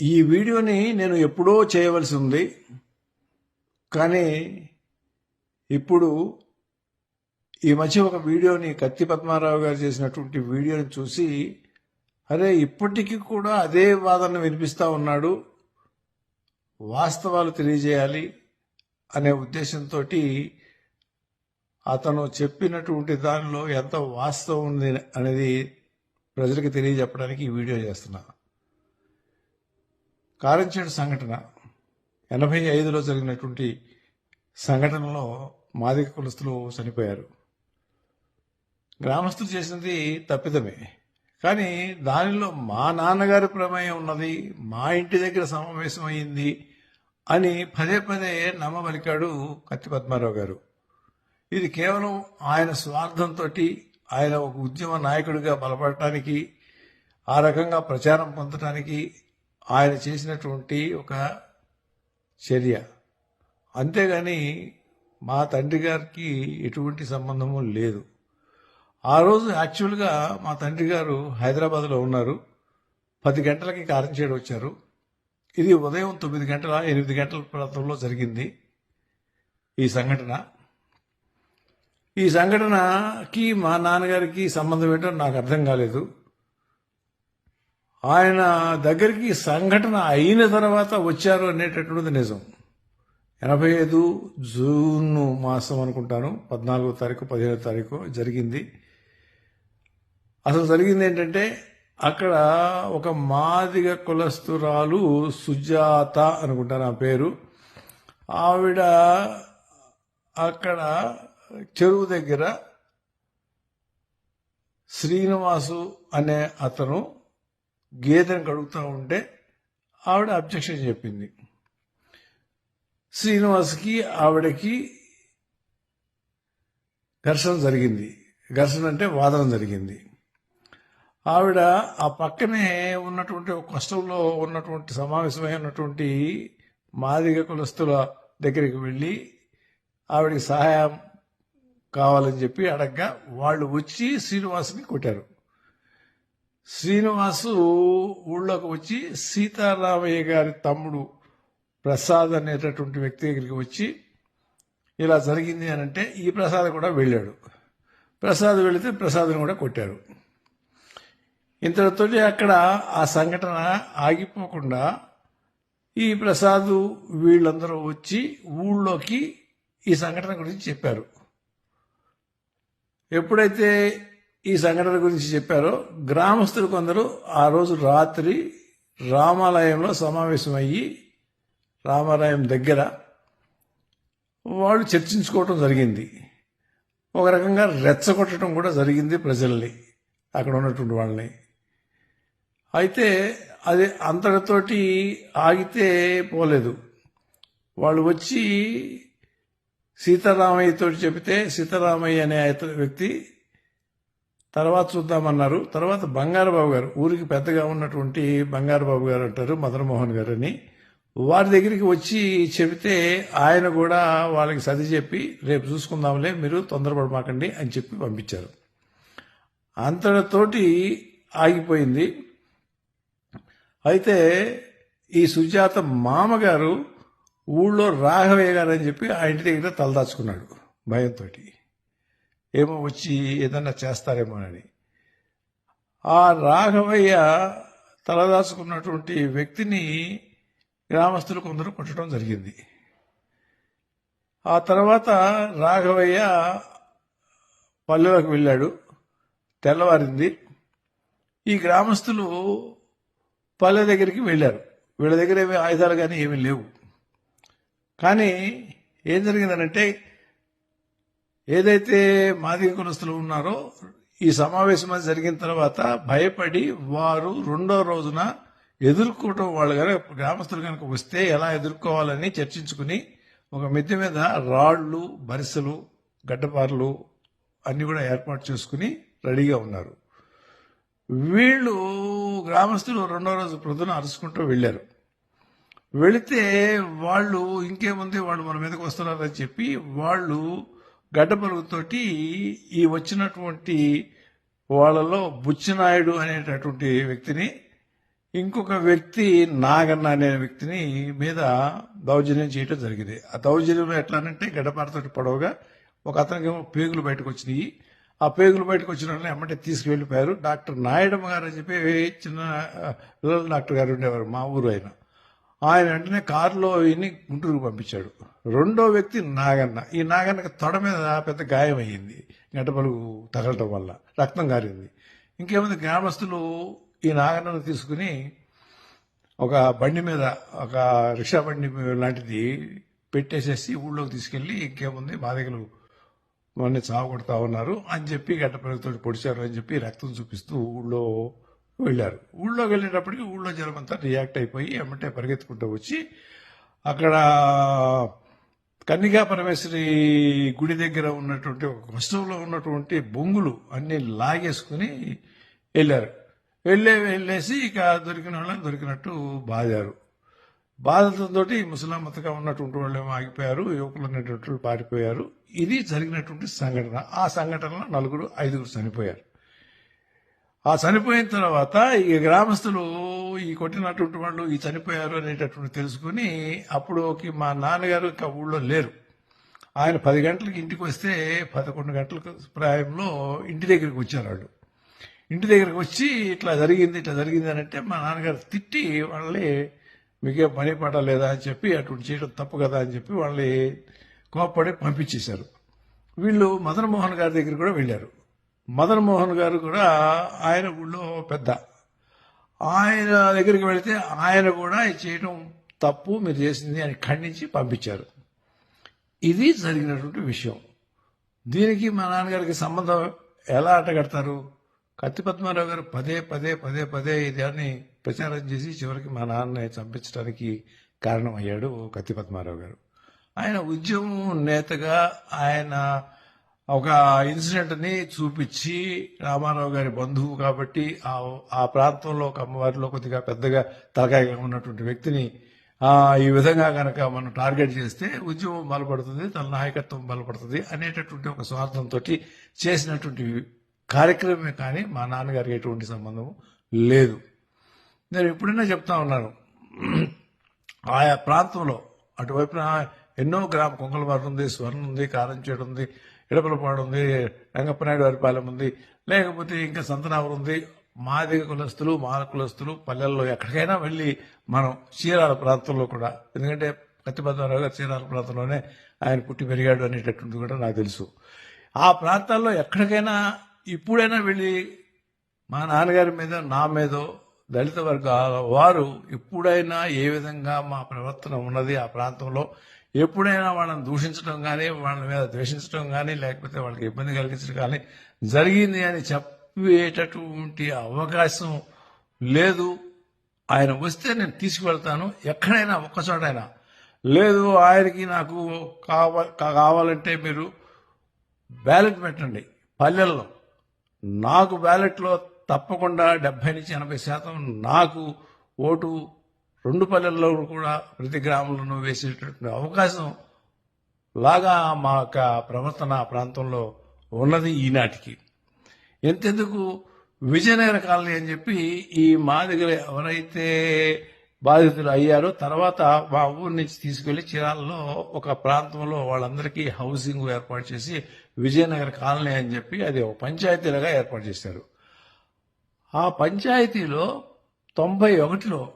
ఈ వీడియోని నేను ఎప్పుడో చేయవలసి ఉంది. కానీ ఇప్పుడు ఈ మధ్య ఒక వీడియోని కత్తి పద్మారావు గారు చేసినటువంటి వీడియోని చూసి అరే ఇప్పటికీ కూడా అదే వాదన వినిపిస్తూ ఉన్నాడు. వాస్తవాలు తెలియజేయాలి అనే ఉద్దేశంతో అతను చెప్పినటువంటి దానిలో ఎంత వాస్తవం ఉంది అనేది ప్రజలకు తెలియజెప్పడానికి ఈ వీడియో చేస్తున్నా. కారంచేడు సంఘటన ఎనభై ఐదులో జరిగినటువంటి సంఘటనలో మాదిక కులస్తులు చనిపోయారు. గ్రామస్తులు చేసినది తప్పిదమే. కానీ దానిలో మా నాన్నగారి ప్రమేయం ఉన్నది మా ఇంటి దగ్గర సమావేశం అయింది అని పదే పదే నమ్మబలికాడు కత్తి పద్మారావు గారు. ఇది కేవలం ఆయన స్వార్థంతో ఆయన ఒక ఉద్యమ నాయకుడిగా బలపడటానికి ఆ రకంగా ప్రచారం పొందటానికి ఆయన చేసినటువంటి ఒక చర్య. అంతేగాని మా తండ్రి గారికి ఎటువంటి సంబంధము లేదు. ఆ రోజు యాక్చువల్గా మా తండ్రి గారు హైదరాబాద్లో ఉన్నారు. పది గంటలకి కారంచేడు వచ్చారు. ఇది ఉదయం తొమ్మిది గంటల ఎనిమిది గంటల ప్రాంతంలో జరిగింది ఈ సంఘటన. ఈ సంఘటనకి మా నాన్నగారికి సంబంధం ఏంటో నాకు అర్థం కాలేదు. ఆయన దగ్గరికి సంఘటన అయిన తర్వాత వచ్చారు అనేటటువంటిది నిజం. ఎనభై ఐదు జూన్ మాసం అనుకుంటాను పద్నాలుగో తారీఖు పదిహేనో తారీఖు జరిగింది. అసలు జరిగింది ఏంటంటే అక్కడ ఒక మాదిగ కులస్తురాలు సుజాత అనుకుంటాను ఆ పేరు. ఆవిడ అక్కడ చెరువు దగ్గర శ్రీనివాసు అనే అతను గేదెను కడుగుతూ ఉంటే ఆవిడ అబ్జెక్షన్ చెప్పింది. శ్రీనివాస్కి ఆవిడకి ఘర్షణ జరిగింది. ఘర్షణ అంటే వాదన జరిగింది. ఆవిడ ఆ పక్కనే ఉన్నటువంటి కష్టంలో ఉన్నటువంటి సమావేశమై ఉన్నటువంటి మాదిగ కులస్తుల దగ్గరికి వెళ్ళి ఆవిడకి సహాయం కావాలని చెప్పి అడగ్గా వాళ్ళు వచ్చి శ్రీనివాసుని కొట్టారు. శ్రీనివాసు ఊళ్ళోకి వచ్చి సీతారామయ్య గారి తమ్ముడు ప్రసాద్ అనేటటువంటి వ్యక్తి దగ్గరికి వచ్చి ఇలా జరిగింది అని అంటే ఈ ప్రసాద్ కూడా వెళ్ళాడు. ప్రసాద్ వెళితే ప్రసాద్ని కూడా కొట్టారు. ఇంతటితో అక్కడ ఆ సంఘటన ఆగిపోకుండా ఈ ప్రసాద్ వీళ్ళందరూ వచ్చి ఊళ్ళోకి ఈ సంఘటన గురించి చెప్పారు. ఎప్పుడైతే ఈ సంఘటన గురించి చెప్పారో. గ్రామస్తులు కొందరు ఆ రోజు రాత్రి రామాలయంలో సమావేశమయ్యి రామాలయం దగ్గర వాళ్ళు చర్చించుకోవటం జరిగింది. ఒక రకంగా రెచ్చగొట్టడం కూడా జరిగింది ప్రజల్ని అక్కడ ఉన్నటువంటి వాళ్ళని. అయితే అది అంతటితోటి ఆగితే పోలేదు. వాళ్ళు వచ్చి సీతారామయ్యతో చెబితే సీతారామయ్య అనే వ్యక్తి తర్వాత చూద్దామన్నారు. తర్వాత బంగారబాబు గారు ఊరికి పెద్దగా ఉన్నటువంటి బంగారబాబు గారు అంటారు మదనమోహన్ గారు అని. వారి దగ్గరికి వచ్చి చెబితే ఆయన కూడా వాళ్ళకి సది చెప్పి రేపు చూసుకుందాంలే మీరు తొందరపడమాకండి అని చెప్పి పంపించారు. అంతటితోటి ఆగిపోయింది. అయితే ఈ సుజాత మామగారు ఊళ్ళో రాఘవయ్య గారు అని చెప్పి ఆ ఇంటి దగ్గర తలదాచుకున్నాడు భయంతో ఏమో వచ్చి ఏదన్నా చేస్తారేమోనని ఆ రాఘవయ్య తలదాచుకున్నటువంటి వ్యక్తిని గ్రామస్తులు కొందరు కొట్టడం జరిగింది. ఆ తర్వాత రాఘవయ్య పల్లెలోకి వెళ్ళాడు తెల్లవారింది. ఈ గ్రామస్తులు పల్లె దగ్గరికి వెళ్ళారు. వీళ్ళ దగ్గర ఏమి ఆయుధాలు కానీ ఏమీ లేవు. కానీ ఏం జరిగిందనంటే ఏదైతే మాదిగ కులస్తులు ఉన్నారో ఈ సమావేశం అది జరిగిన తర్వాత భయపడి వారు రెండో రోజున ఎదుర్కోవటం వాళ్ళు కనుక గ్రామస్తులు కనుక వస్తే ఎలా ఎదుర్కోవాలని చర్చించుకుని ఒక మిద్దె మీద రాళ్ళు బరిసెలు గడ్డపారలు అన్ని కూడా ఏర్పాటు చేసుకుని రెడీగా ఉన్నారు. వీళ్ళు గ్రామస్తులు రెండో రోజు ప్రొద్దున అరుచుకుంటూ వెళ్ళారు. వెళితే వాళ్ళు ఇంకేముంది వాళ్ళు మన మీదకి వస్తున్నారని చెప్పి వాళ్ళు గడ్డపరుగుతోటి ఈ వచ్చినటువంటి వాళ్ళలో బుచ్చినాయుడు అనేటటువంటి వ్యక్తిని ఇంకొక వ్యక్తి నాగన్న అనే వ్యక్తిని మీద దౌర్జన్యం చేయడం జరిగింది. ఆ దౌర్జన్యం ఎట్లానంటే గడ్డపారతోటి పొడవుగా ఒక అతనికి పేగులు బయటకు వచ్చినాయి. ఆ పేగులు బయటకు వచ్చిన వాళ్ళని ఎమ్మటే తీసుకువెళ్ళిపోయారు. డాక్టర్ నాయుడమ్మ గారు అని చెప్పి చిన్న పిల్లలు పిల్లల డాక్టర్ గారు ఉండేవారు మా ఊరు ఆయన. ఆయన వెంటనే కారులో ఈయన్ని గుంటూరుకు పంపించాడు. రెండో వ్యక్తి నాగన్న. ఈ నాగన్నకి తొడ మీద పెద్ద గాయం అయ్యింది. గడ్డపలుగు తగలటం వల్ల రక్తం కారింది ఇంకేముంది? గ్రామస్తులు ఈ నాగన్నను తీసుకుని ఒక బండి మీద ఒక రిక్షా బండి లాంటిది పెట్టేసేసి ఊళ్ళోకి తీసుకెళ్ళి ఇంకేముంది? బాధికలు మొన్న చావు కొడతా ఉన్నారు అని చెప్పి గడ్డ పొడిచారు అని చెప్పి రక్తం చూపిస్తూ ఊళ్ళో వెళ్ళారు. ఊళ్ళోకి వెళ్ళేటప్పటికి ఊళ్ళో జనమంతా రియాక్ట్ అయిపోయి ఎమ్మటే పరిగెత్తుకుంటూ వచ్చి అక్కడ కన్నికా పరమేశ్వరి గుడి దగ్గర ఉన్నటువంటి ఒక వస్తువులో ఉన్నటువంటి బొంగులు అన్ని లాగేసుకుని వెళ్ళారు. వెళ్ళే వెళ్ళేసి ఇక దొరికిన వాళ్ళని దొరికినట్టు బాధారు బాధలతో ముసలామతగా ఉన్నటువంటి వాళ్ళు ఏమో ఆగిపోయారు యువకులు అనేటువంటి పారిపోయారు. ఇది జరిగినటువంటి సంఘటన. ఆ సంఘటనలో నలుగురు ఐదుగురు చనిపోయారు. ఆ చనిపోయిన తర్వాత ఈ గ్రామస్తులు ఈ కొట్టినటువంటి వాళ్ళు ఈ చనిపోయారు అనేటటువంటి తెలుసుకుని అప్పుడుకి మా నాన్నగారు ఇంకా ఊళ్ళో లేరు. ఆయన పది గంటలకు ఇంటికి వస్తే పదకొండు గంటలకు ప్రాయంలో ఇంటి దగ్గరికి వచ్చారు వాళ్ళు. ఇంటి దగ్గరికి వచ్చి ఇట్లా జరిగింది ఇట్లా జరిగింది అని అంటే మా నాన్నగారు తిట్టి వాళ్ళని మీకేం పని పాట లేదా అని చెప్పి అటువంటి చేయడం తప్పు కదా అని చెప్పి వాళ్ళని కోప్పడి పంపించేశారు. వీళ్ళు మదన్ మోహన్ గారి దగ్గర కూడా వెళ్ళారు. మదన్ మోహన్ గారు కూడా ఆయన ఊళ్ళో పెద్ద. ఆయన దగ్గరికి వెళితే ఆయన కూడా చేయటం చేయడం తప్పు మీరు చేసింది అని ఖండించి పంపించారు. ఇది జరిగినటువంటి విషయం. దీనికి మా నాన్నగారికి సంబంధం ఎలా అట్టగడతారు కత్తి పద్మారావు గారు పదే పదే పదే పదే ఇదాన్ని ప్రచారం చేసి చివరికి మా నాన్న చంపించడానికి కారణమయ్యాడు కత్తి పద్మారావు గారు. ఆయన ఉద్యమం నేతగా ఆయన ఒక ఇన్సిడెంట్ని చూపించి రామారావు గారి బంధువు కాబట్టి ఆ ఆ ప్రాంతంలో ఒక అమ్మవారిలో కొద్దిగా పెద్దగా తలకాయగా ఉన్నటువంటి వ్యక్తిని ఈ విధంగా కనుక మనం టార్గెట్ చేస్తే ఉద్యమం బలపడుతుంది తన నాయకత్వం బలపడుతుంది అనేటటువంటి ఒక స్వార్థంతో చేసినటువంటి కార్యక్రమమే కానీ మా నాన్నగారికి ఎటువంటి సంబంధం లేదు. నేను ఎప్పుడైనా చెప్తా ఉన్నాను ఆయా ప్రాంతంలో అటువైపున ఎన్నో గ్రామ కొంగలవారు ఉంది స్వర్ణ ఉంది కారంచేడు ఉంది ఇడపలపాడు ఉంది రంగప్పనాయుడు వారిపాలెం ఉంది. లేకపోతే ఇంకా సంతనావరం ఉంది. మాదిగ కులస్తులు మాల కులస్తులు పల్లెల్లో ఎక్కడికైనా వెళ్ళి మనం చీరాల ప్రాంతంలో కూడా ఎందుకంటే కత్తిపద్మారావు గారు చీరాల ప్రాంతంలోనే ఆయన పుట్టి పెరిగాడు అనేటటువంటిది కూడా నాకు తెలుసు. ఆ ప్రాంతాల్లో ఎక్కడికైనా ఇప్పుడైనా వెళ్ళి మా నాన్నగారి మీద నా మీదో దళిత వర్గాల వారు ఎప్పుడైనా ఏ విధంగా మా ప్రవర్తన ఉన్నది ఆ ప్రాంతంలో ఎప్పుడైనా వాళ్ళని దూషించడం కానీ వాళ్ళ మీద ద్వేషించడం కానీ లేకపోతే వాళ్ళకి ఇబ్బంది కలిగించడం కానీ జరిగింది అని చెప్పేటటువంటి అవకాశం లేదు. ఆయన వస్తే నేను తీసుకువెళ్తాను. ఎక్కడైనా ఒక్కచోటైనా. లేదు ఆయనకి నాకు కావ కావాలంటే మీరు బ్యాలెట్ పెట్టండి. పల్లెల్లో నాకు బ్యాలెట్లో తప్పకుండా డెబ్బై నుంచి ఎనభై శాతం నాకు ఓటు రెండు పల్లెల్లో కూడా ప్రతి గ్రామంలోనూ వేసేటటువంటి అవకాశం లాగా మా యొక్క ప్రవర్తన ప్రాంతంలో ఉన్నది ఈనాటికి. ఎంతెందుకు విజయనగర కాలనీ అని చెప్పి ఈ మా దగ్గర ఎవరైతే బాధితులు అయ్యారో తర్వాత మా ఊరి నుంచి తీసుకెళ్ళి చీరాలలో ఒక ప్రాంతంలో వాళ్ళందరికీ హౌసింగ్ ఏర్పాటు చేసి విజయనగర కాలనీ అని చెప్పి అది ఒక పంచాయతీలుగా ఏర్పాటు చేశారు. ఆ పంచాయతీలో తొంభై ఒకటిలో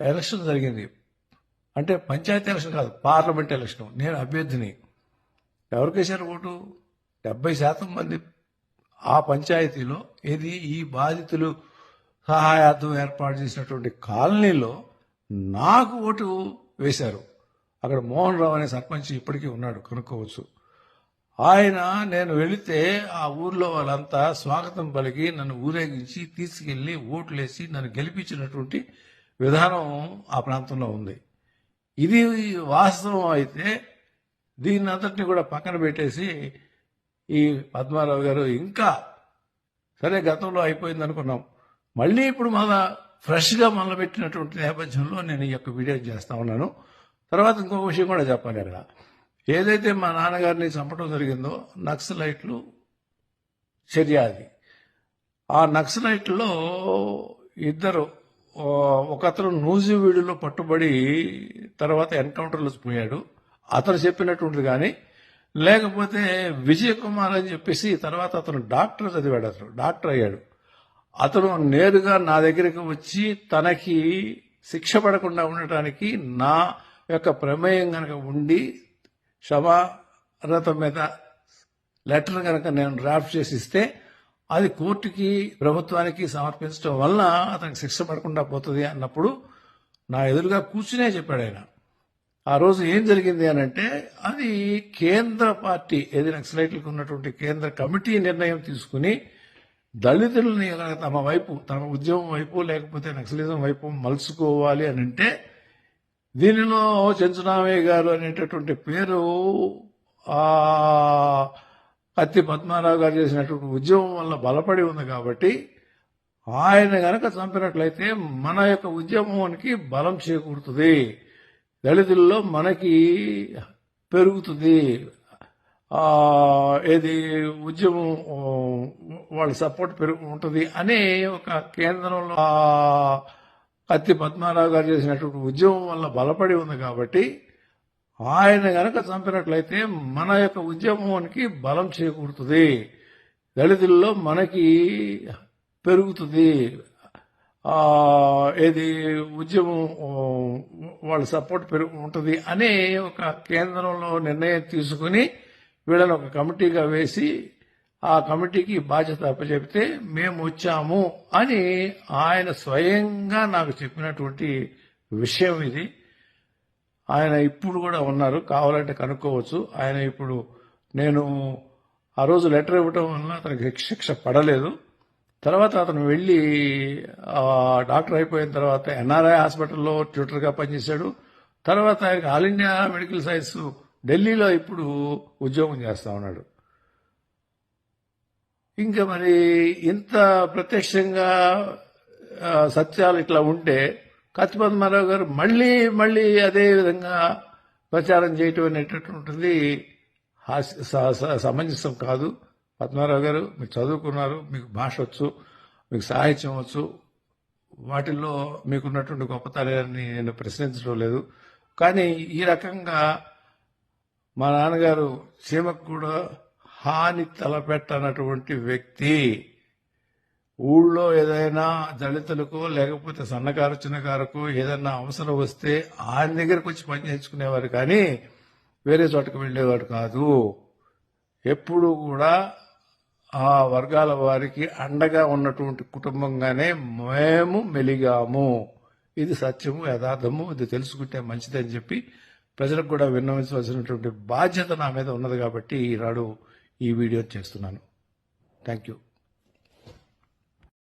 ఎలక్షన్ జరిగింది. అంటే పంచాయతీ ఎలక్షన్ కాదు పార్లమెంట్ ఎలక్షన్. నేను అభ్యర్థిని. ఎవరికి ఓటు? డెబ్బై శాతం మంది ఆ పంచాయతీలో ఇది ఈ బాధితులు సహాయార్థం ఏర్పాటు చేసినటువంటి కాలనీలో నాకు ఓటు వేశారు. అక్కడ మోహన్ రావు అనే సర్పంచ్ ఇప్పటికీ ఉన్నాడు కనుక్కోవచ్చు. ఆయన నేను వెళితే ఆ ఊర్లో వాళ్ళంతా స్వాగతం పలికి నన్ను ఊరేగించి తీసుకెళ్ళి ఓట్లేసి నన్ను గెలిపించినటువంటి విధానం ఆ ప్రాంతంలో ఉంది. ఇది వాస్తవం అయితే దీన్ని అంతటిని కూడా పక్కన పెట్టేసి ఈ పద్మారావు గారు ఇంకా సరే గతంలో అయిపోయింది అనుకున్నాం. మళ్ళీ ఇప్పుడు మన ఫ్రెష్గా మొదలుపెట్టినటువంటి నేపథ్యంలో నేను ఈ యొక్క వీడియో చేస్తా ఉన్నాను. తర్వాత ఇంకొక విషయం కూడా చెప్పాలి అక్కడ. ఏదైతే మా నాన్నగారిని చంపడం జరిగిందో నక్సలైట్లు చర్య అది. ఆ నక్సలైట్లో ఇద్దరు ఒకతను ఒకతను నూజివీడులో పట్టుబడి తర్వాత ఎన్కౌంటర్లో పోయాడు. అతను చెప్పినటువంటిది కానీ లేకపోతే విజయ కుమార్ అని చెప్పేసి తర్వాత అతను డాక్టర్ చదివాడు అతను డాక్టర్ అయ్యాడు. అతను నేరుగా నా దగ్గరికి వచ్చి తనకి శిక్ష పడకుండా ఉండటానికి నా యొక్క ప్రమేయం కనుక ఉండి క్షమారత మీద లెటర్ కనుక నేను డ్రాఫ్ట్ చేసి ఇస్తే అది కోర్టుకి ప్రభుత్వానికి సమర్పించడం వల్ల అతనికి శిక్ష పడకుండా పోతుంది అన్నప్పుడు నా ఎదురుగా కూర్చునే చెప్పాడు ఆయన. ఆ రోజు ఏం జరిగింది అని అంటే అది కేంద్ర పార్టీ ఏది నక్సలైట్లకు ఉన్నటువంటి కేంద్ర కమిటీ నిర్ణయం తీసుకుని దళితులని తమ వైపు తమ ఉద్యమం వైపు లేకపోతే నక్సలిజం వైపు మలుచుకోవాలి అని అంటే దీనిలో చెంచునామయ్య గారు అనేటటువంటి పేరు ఆ అత్తి పద్మారావు గారు చేసినటువంటి ఉద్యమం వల్ల బలపడి ఉంది కాబట్టి ఆయన గనక చంపినట్లయితే మన యొక్క ఉద్యమానికి బలం చేకూరుతుంది. దళితుల్లో మనకి పెరుగుతుంది. ఏది ఉద్యమం వాళ్ళ సపోర్ట్ పెరుగు ఉంటుంది అనే ఒక కేంద్రంలో అత్తి కత్తి పద్మారావు గారు చేసినటువంటి ఉద్యమం వల్ల బలపడి ఉంది కాబట్టి ఆయన గనక చంపినట్లయితే మన యొక్క ఉద్యమానికి బలం చేకూరుతుంది. దళితుల్లో మనకి పెరుగుతుంది. ఏది ఉద్యమం వాళ్ళ సపోర్ట్ పెరుగు ఉంటుంది అనే ఒక కేంద్రంలో నిర్ణయం తీసుకుని వీళ్ళని ఒక కమిటీగా వేసి ఆ కమిటీకి బాధ్యత అప్పచెప్తే మేము వచ్చాము అని ఆయన స్వయంగా నాకు చెప్పినటువంటి విషయం ఇది. ఆయన ఇప్పుడు కూడా ఉన్నారు. కావాలంటే కనుక్కోవచ్చు. ఆయన ఇప్పుడు నేను ఆ రోజు లెటర్ ఇవ్వటం వల్ల అతనికి శిక్ష పడలేదు. తర్వాత అతను వెళ్ళి డాక్టర్ అయిపోయిన తర్వాత ఎన్ఆర్ఐ హాస్పిటల్లో ట్యూటర్గా పనిచేశాడు. తర్వాత ఆయనకి ఆల్ ఇండియా మెడికల్ సైన్స్ ఢిల్లీలో ఇప్పుడు ఉద్యోగం చేస్తూ ఉన్నాడు. ఇంకా మరి ఇంత ప్రత్యక్షంగా సత్యాలు ఇట్లా ఉంటే పద్మారావు గారు మళ్ళీ మళ్ళీ అదే విధంగా ప్రచారం చేయటం అనేటటువంటిది హాస్య స- స- సమంజసం కాదు. పద్మారావు గారు మీరు చదువుకున్నారు మీకు భాష వచ్చు మీకు సాహిత్యం వచ్చు వాటిల్లో మీకున్నటువంటి గొప్పతనాన్ని నేను ప్రశ్నించడం లేదు. కానీ ఈ రకంగా మా నాన్నగారు చీమకు కూడా హాని తలపెట్టనటువంటి వ్యక్తి ఊళ్ళో ఏదైనా దళితులకు లేకపోతే సన్నకారు చిన్నకారుకు ఏదైనా అవసరం వస్తే ఆయన దగ్గరకు వచ్చి పని చేయించుకునేవారు. కానీ వేరే చోటకు వెళ్ళేవారు కాదు. ఎప్పుడు కూడా ఆ వర్గాల వారికి అండగా ఉన్నటువంటి కుటుంబంగానే మేము మెలిగాము. ఇది సత్యము యథార్థము ఇది తెలుసుకుంటే మంచిదని చెప్పి ప్రజలకు కూడా విన్నవించవలసినటువంటి బాధ్యత నా మీద ఉన్నది కాబట్టి ఈనాడు ఈ వీడియో చేస్తున్నాను. Thank you.